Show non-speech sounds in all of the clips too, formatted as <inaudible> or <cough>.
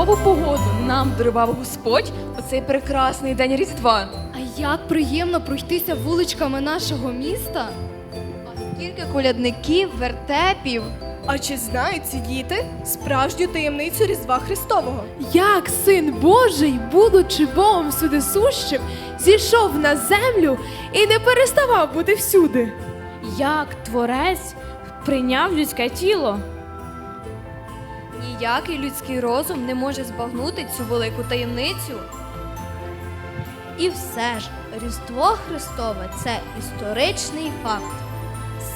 чудову погоду нам дарував Господь у цей прекрасний день Різдва. А як приємно пройтися вуличками нашого міста. А Скільки колядників, вертепів. А чи знають ці діти справжню таємницю Різдва Христового? Як син Божий, будучи Богом судисущим, зійшов на землю і не переставав бути всюди. Як творець прийняв людське тіло. Ніякий людський розум не може збагнути цю велику таємницю. І все ж, Різдво Христове це історичний факт.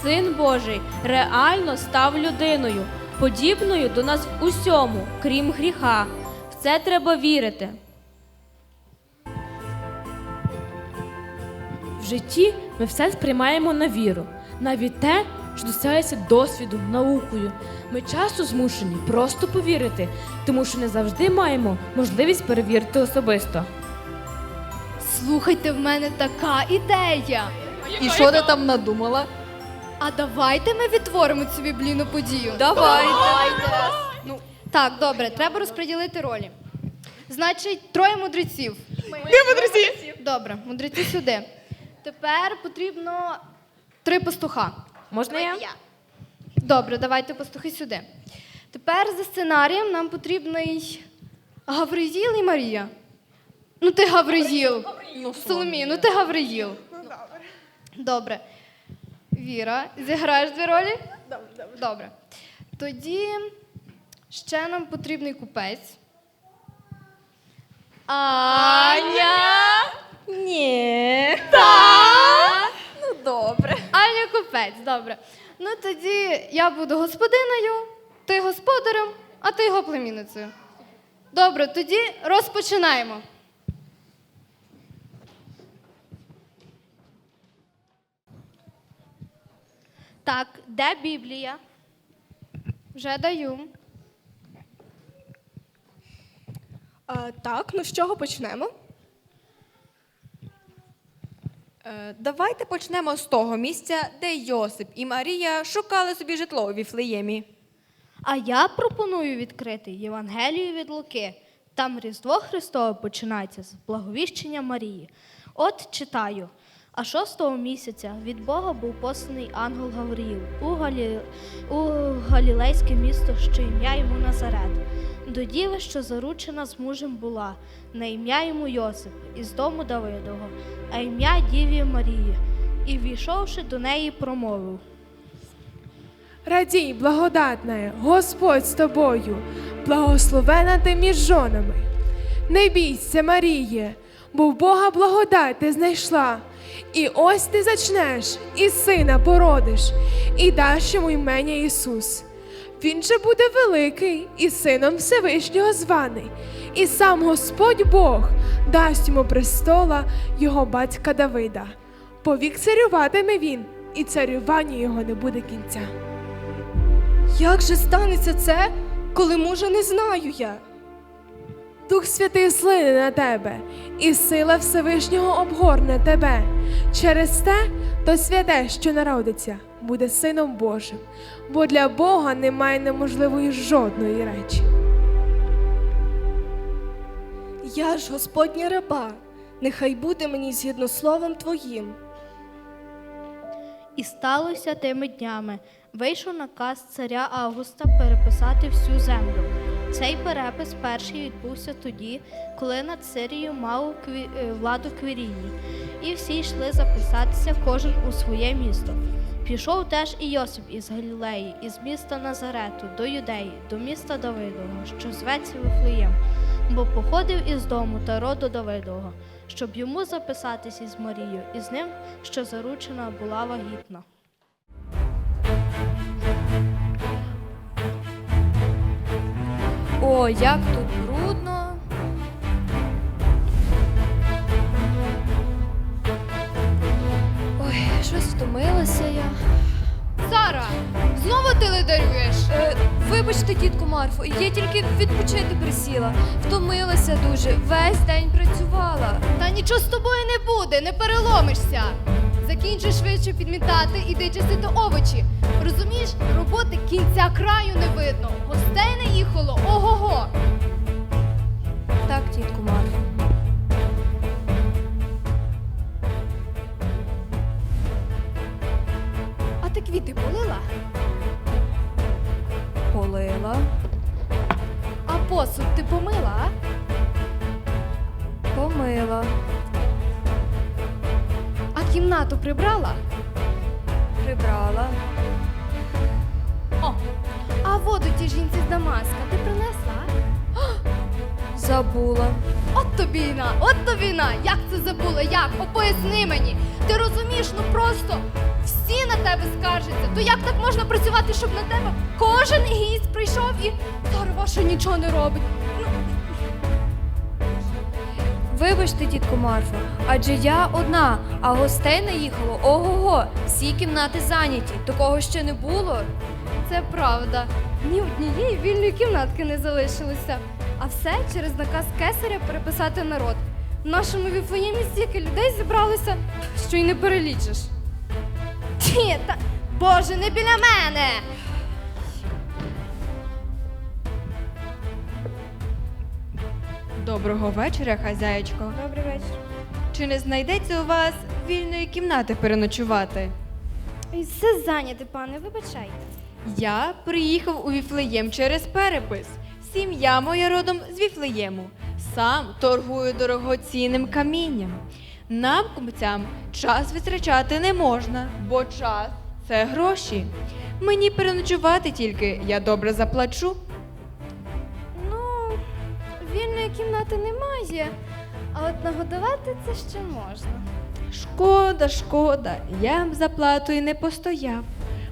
Син Божий реально став людиною, подібною до нас в усьому, крім гріха. В це треба вірити. В житті ми все сприймаємо на віру, навіть те, що досягається досвіду, наукою. Ми часто змушені просто повірити, тому що не завжди маємо можливість перевірити особисто. Слухайте, в мене така ідея. І що ти там надумала? А давайте ми відтворимо цю біблійну подію. Давай. Ну, так, добре, треба розподілити ролі. Значить, троє мудреців. Ми мудреці! Добре, мудреці сюди. Тепер потрібно три пастуха. Можна я? Добре, давайте пастухи сюди. Тепер за сценарієм нам потрібний Гавриїл і Марія. Ну ти Гавриїл. Соломій, ну ти Гавриїл. Добре. Віра, зіграєш дві ролі? Добре. Тоді ще нам потрібний купець. Аня. Ні. Ну добре. Аня купець, добре. Ну тоді я буду господиною, ти господарем, а ти його племінницею. Добре, тоді розпочинаємо. Так, де Біблія? Вже даю. А, так, ну з чого почнемо? Е, давайте почнемо з того місця, де Йосип і Марія шукали собі житло у Віфлеємі. А я пропоную відкрити Євангелію від Луки. Там Різдво Христове починається з благовіщення Марії. От читаю. А шостого місяця від Бога був посланий ангел Гавріїл у, Галі... у галілейське місто, що ім'я йому Назарет. До діви, що заручена з мужем була, на ім'я йому Йосип, із дому Давидого, а ім'я Діві Марії. І війшовши до неї, промовив. Радій, благодатна, Господь з тобою, благословена ти між жонами. Не бійся, Маріє, бо в Бога благодать ти знайшла. І ось ти зачнеш, і сина породиш, і даш йому імення Ісус. Він же буде великий і сином Всевишнього званий, і сам Господь Бог дасть йому престола його батька Давида. Повік царюватиме він, і царювання його не буде кінця. Як же станеться це, коли мужа не знаю я? Дух Святий слине на тебе, і сила Всевишнього обгорне тебе. Через те то святе, що народиться, буде сином Божим, бо для Бога немає неможливої жодної речі. Я ж Господня раба, нехай буде мені згідно словом твоїм. І сталося тими днями. Вийшов наказ царя Августа переписати всю землю. Цей перепис перший відбувся тоді, коли над Сирією мав кві- е, владу Квіріній, і всі йшли записатися кожен у своє місто. Пішов теж і Йосип із Галілеї, із міста Назарету до Юдеї, до міста Давидового, що зветься Вифлеєм, бо походив із дому та роду Давидового, щоб йому записатися із Марією, і з ним, що заручена була вагітна. О, як тут брудно. Ой, щось втомилася я. Сара, знову ти лидарюєш? Е, вибачте, тітко Марфо, я тільки відпочити присіла. Втомилася дуже, весь день працювала. Та нічого з тобою не буде, не переломишся. Закінчуй швидше підмітати, іди чистити овочі. Розумієш, роботи кінця краю не видно. Гостей наїхало, ого-го. От тобі й на, от тобі й на. Як це забула? Як? О, поясни мені. Ти розумієш, ну просто всі на тебе скаржаться. То як так можна працювати, щоб на тебе кожен гість прийшов і зараз ваша нічого не робить? Ну, Вибачте, тітко Марфо, адже я одна, а гостей наїхало ого-го. Всі кімнати зайняті. Такого ще не було. Це правда. Ні однієї вільної кімнатки не залишилося. А все через наказ кесаря переписати народ. В нашому віфлеємі стільки людей зібралося, що й не перелічиш. Ті, та Боже, не біля мене! Доброго вечора, хазяєчко. Добрий вечір. Чи не знайдеться у вас вільної кімнати переночувати? І все зайняте, пане, вибачайте. Я приїхав у Віфлеєм через перепис. Сім'я моя родом з Віфлеєму. Сам торгую дорогоцінним камінням. Нам, купцям, час витрачати не можна, бо час це гроші. Мені переночувати тільки, я добре заплачу. Ну, вільної кімнати немає, а от нагодувати це ще можна. Шкода, шкода, я б за платою не постояв.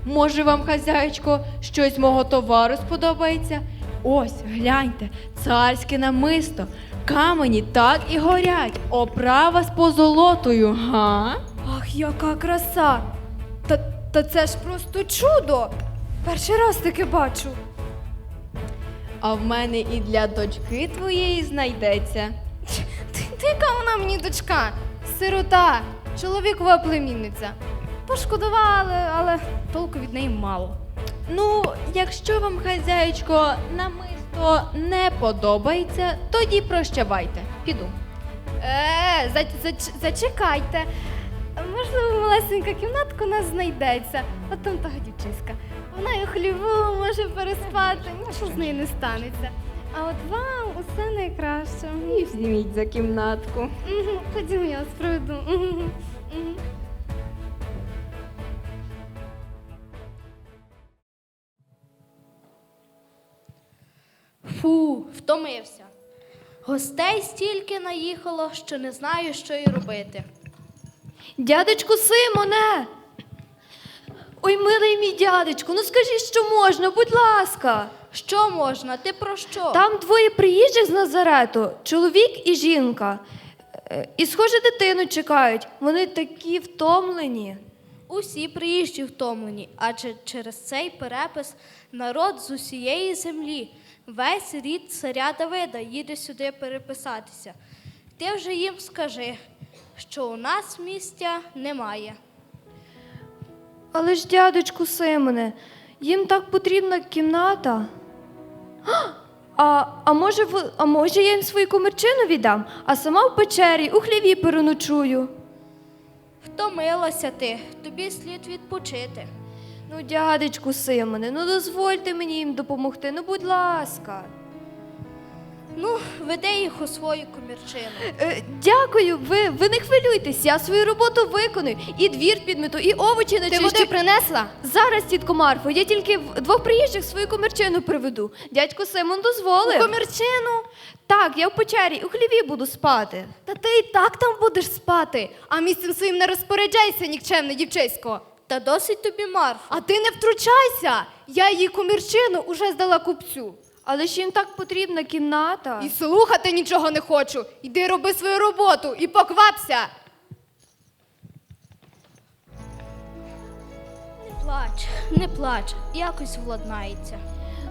Може, вам, хазяєчко, щось мого товару сподобається? Ось, гляньте, царське намисто. Камені так і горять, оправа з позолотою, га? Ах, яка краса! Та, та це ж просто чудо! Перший раз таке бачу. А в мене і для дочки твоєї знайдеться. Ти, ти яка вона мені дочка? Сирота, чоловікова племінниця. Пошкодували, але толку від неї мало. Ну, якщо вам, хазяєчко, намисто не подобається, тоді прощавайте. Піду. Е, за, за, зачекайте. Можливо, малесенька кімнатка у нас знайдеться. От там того дівчиська. Вона і хліву може переспати, нічого з нею не станеться. А от вам усе найкраще. І взніміть за кімнатку. Мгм, Ходімо, я вас проведу. Мгм, мгм. Втомився. Гостей стільки наїхало, що не знаю, що й робити. Дядечку Симоне! Ой, милий мій дядечку, ну скажіть, що можна, будь ласка. Що можна? Ти про що? Там двоє приїжджих з Назарету, чоловік і жінка. Е, І, схоже, дитину чекають. Вони такі втомлені. Усі приїжджі втомлені, адже через цей перепис народ з усієї землі, весь рід царя Давида їде сюди переписатися. Ти вже їм скажи, що у нас місця немає. Але ж, дядечку Симоне, їм так потрібна кімната. А, а, може, а може я їм свою комірчину віддам, а сама в печері у хліві переночую. Втомилася ти, тобі слід відпочити. Ну, дядечку Симоне, ну дозвольте мені їм допомогти, ну будь ласка. Ну, веди їх у свою комірчину. Е, дякую, ви, ви не хвилюйтесь, я свою роботу виконую. І двір підмету, і овочі Ти начищу. води принесла? Зараз, тітко Марфо, я тільки в- двох приїжджих свою комірчину приведу. Дядько Симон У дозволив. комірчину? Так, я в печері, у хліві буду спати. Та ти і так там будеш спати, а місцем своїм не розпоряджайся, нікчемне дівчисько. Та досить тобі Марфа. А ти не втручайся! Я її комірчину уже здала купцю. Але ж їм так потрібна кімната. І слухати нічого не хочу. Іди роби свою роботу і поквапся. Не плач, не плач, якось владнається.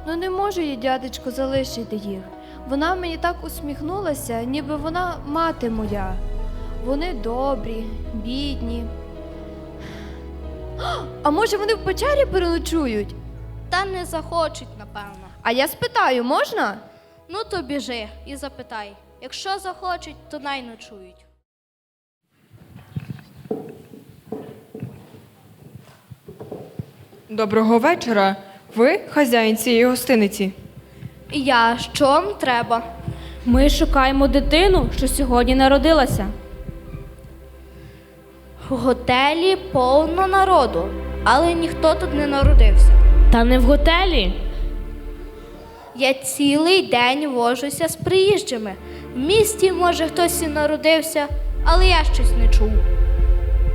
Ну не можу я, дядечко, залишити їх. Вона мені так усміхнулася, ніби вона мати моя. Вони добрі, бідні. <gasps> А може вони в печері переночують? Та не захочуть, напевно. А я спитаю, можна? Ну то біжи і запитай. Якщо захочуть, то най ночують. Доброго вечора. Ви хазяїн цієї гостиниці? І я, що вам треба? Ми шукаємо дитину, що сьогодні народилася. В готелі повно народу, але ніхто тут не народився. Та не в готелі. Я цілий день вожуся з приїжджими. В місті, може, хтось і народився, але я щось не чув.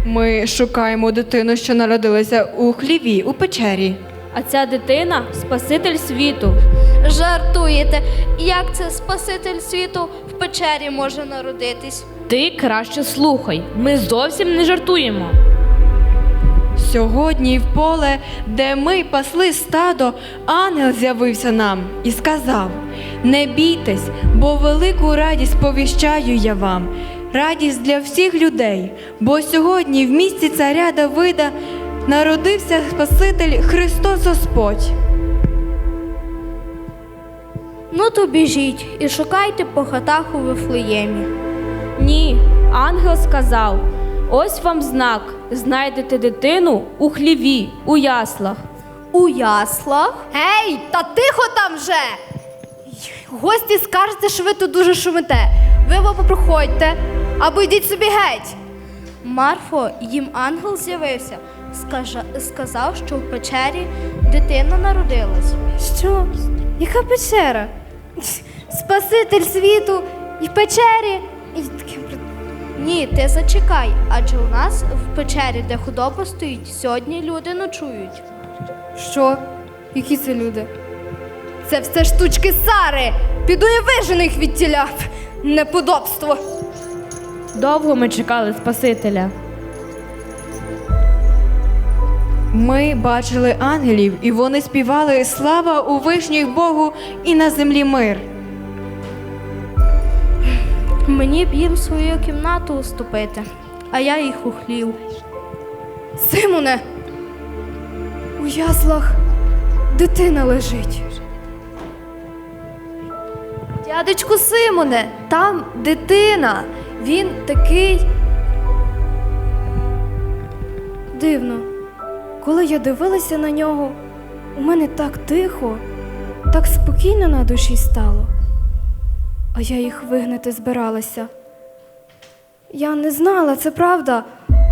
Ми шукаємо дитину, що народилася у хліві, у печері. А ця дитина Спаситель світу. Жартуєте, як це Спаситель світу в печері може народитись? Ти краще слухай. Ми зовсім не жартуємо. Сьогодні в поле, де ми пасли стадо, ангел з'явився нам і сказав: Не бійтесь, бо велику радість повіщаю я вам. Радість для всіх людей, бо сьогодні в місті царя Давида народився Спаситель Христос Господь. Ну то біжіть і шукайте по хатах у Вифлеємі. Ні, ангел сказав: ось вам знак. Знайдете дитину у хліві, у яслах. У яслах? Гей, та тихо там вже! Гості скажете, що ви тут дуже шумите. Ви або проходьте, або йдіть собі геть. Марфо, їм ангел з'явився, скажа- сказав, що в печері дитина народилась. Що? Яка печера? Спаситель світу і в печері. І Ні, ти зачекай, адже у нас в печері, де худоба стоїть, сьогодні люди ночують. Що? Які це люди? Це все штучки Сари. Піду і вижену їх від тіля. Неподобство. Довго ми чекали Спасителя. Ми бачили ангелів, і вони співали Слава у вишніх Богу і на землі мир. Мені б їм свою кімнату уступити, а я їх у хлів. Симоне, у яслах дитина лежить. Дядечку Симоне, там дитина. Він такий. Дивно. Коли я дивилася на нього, у мене так тихо, так спокійно на душі стало. А я їх вигнати збиралася. Я не знала, це правда,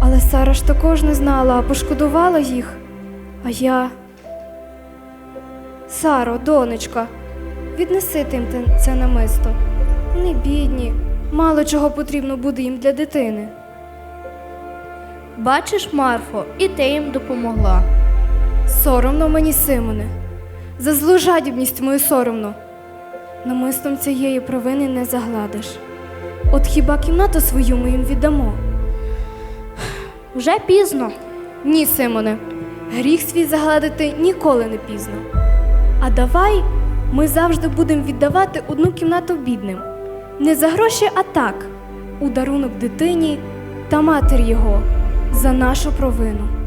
але Сара ж також не знала, а пошкодувала їх. А я. Саро, донечка, віднеси тим це намисто. Вони бідні, мало чого потрібно буде їм для дитини. Бачиш, Марфо, і ти їм допомогла. Соромно мені, Симоне. За злу жадібність мою соромно. Намислом цієї провини не загладиш. От хіба кімнату свою ми їм віддамо? Вже пізно. Ні, Симоне, гріх свій загладити ніколи не пізно. А давай ми завжди будемо віддавати одну кімнату бідним. Не за гроші, а так, у дарунок дитині та матері його за нашу провину.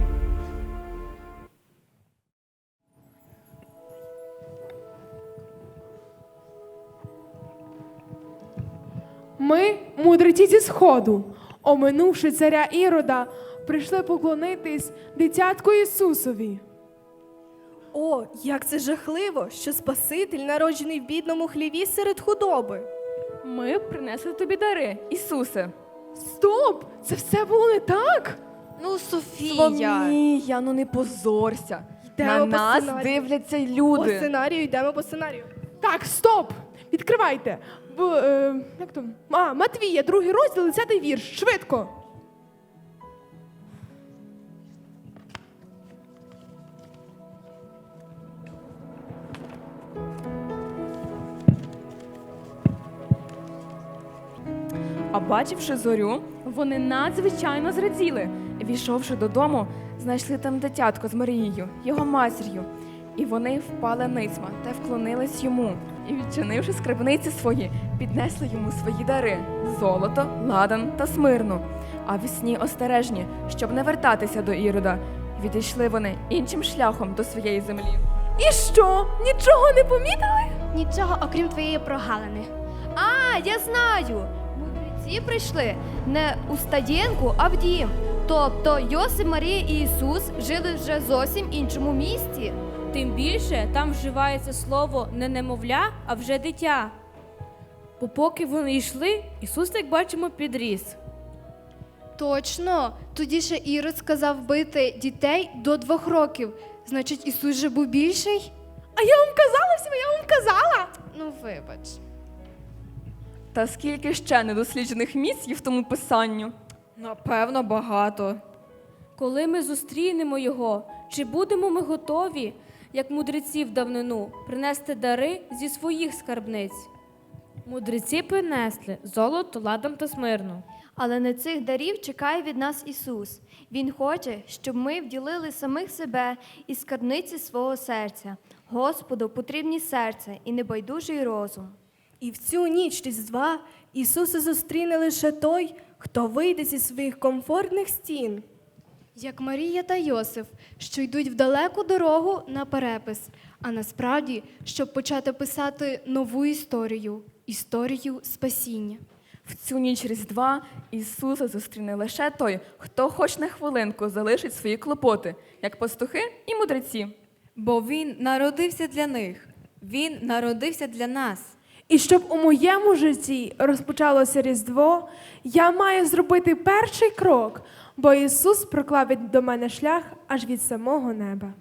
Ми, мудреці зі сходу, оминувши царя Ірода, прийшли поклонитись дитятку Ісусові. О, як це жахливо, що Спаситель народжений в бідному хліві серед худоби. Ми принесли тобі дари, Ісусе. Стоп! Це все було не так? Ну, Софія. Ні, ну не позорся. Йдемо На по нас сценарію. дивляться По сценарію йдемо по сценарію. Так, стоп! Відкривайте. В, е, як то? А, Матвія, другий розділ, 10 вірш. Швидко. А бачивши зорю, вони надзвичайно зраділи. Війшовши додому, знайшли там дитятко з Марією, його матір'ю. І вони впали ницьма та вклонились йому. І, відчинивши скарбниці свої, піднесли йому свої дари золото, ладан та смирну. А вісні остережні, щоб не вертатися до Ірода. Відійшли вони іншим шляхом до своєї землі. І що? Нічого не помітили? Нічого, окрім твоєї прогалини. А, я знаю. Мудреці прийшли не у стадінку, а в дім. Тобто Йосип, Марія і Ісус жили вже зовсім іншому місті. Тим більше там вживається слово не немовля, а вже дитя. Бо поки вони йшли, Ісус, як бачимо, підріс. Точно, тоді ще Ірод сказав бити дітей до двох років. Значить, Ісус же був більший? А я вам казала всім, я вам казала. Ну, вибач. Та скільки ще недосліджених місць є в тому писанню? Напевно, багато. Коли ми зустрінемо його, чи будемо ми готові, як мудреці в давнину, принести дари зі своїх скарбниць? Мудреці принесли золото, ладом та смирну. Але на цих дарів чекає від нас Ісус. Він хоче, щоб ми вділили самих себе із скарбниці свого серця. Господу потрібні серце і небайдужий розум. І в цю ніч Різдва Ісуса зустріне лише той, хто вийде зі своїх комфортних стін. Як Марія та Йосиф, що йдуть в далеку дорогу на перепис, а насправді, щоб почати писати нову історію історію спасіння. В цю ніч Різдва Ісуса зустріне лише той, хто хоч на хвилинку залишить свої клопоти, як пастухи і мудреці. Бо він народився для них. Він народився для нас. І щоб у моєму житті розпочалося Різдво, я маю зробити перший крок, бо Ісус проклав до мене шлях аж від самого неба.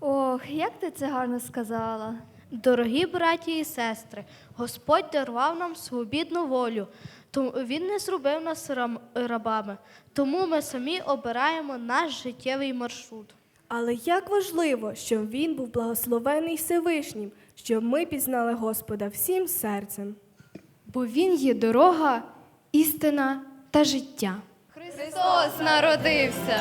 Ох, як ти це гарно сказала. Дорогі браті і сестри, Господь дарував нам свобідну волю. Тому Він не зробив нас рабами, тому ми самі обираємо наш життєвий маршрут. Але як важливо, щоб він був благословений Всевишнім, щоб ми пізнали Господа всім серцем. Бо Він є дорога, істина та життя. Христос народився.